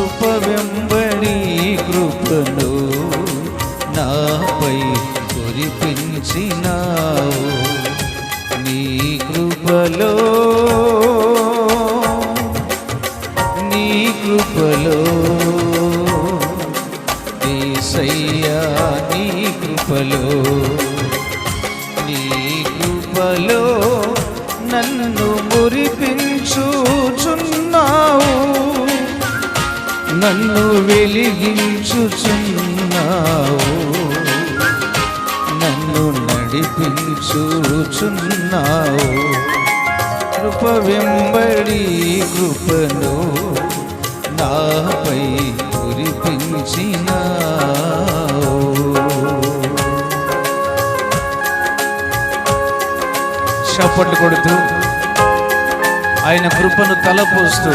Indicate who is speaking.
Speaker 1: కృప వెంబడి కృపను నాపై కురిపించినావు. నీ కృపలో నీ కృపలో దేశయ్యా నీ కృపలో నీ కృపలో నన్ను నన్ను వెలిగించుచున్నావు. నన్ను నడిపించుచున్నావు. కృప వెంబడి కృపను నాపై కురిపించినావు. చప్పట్లు కొడుతూ ఆయన కృపను తలపోస్తూ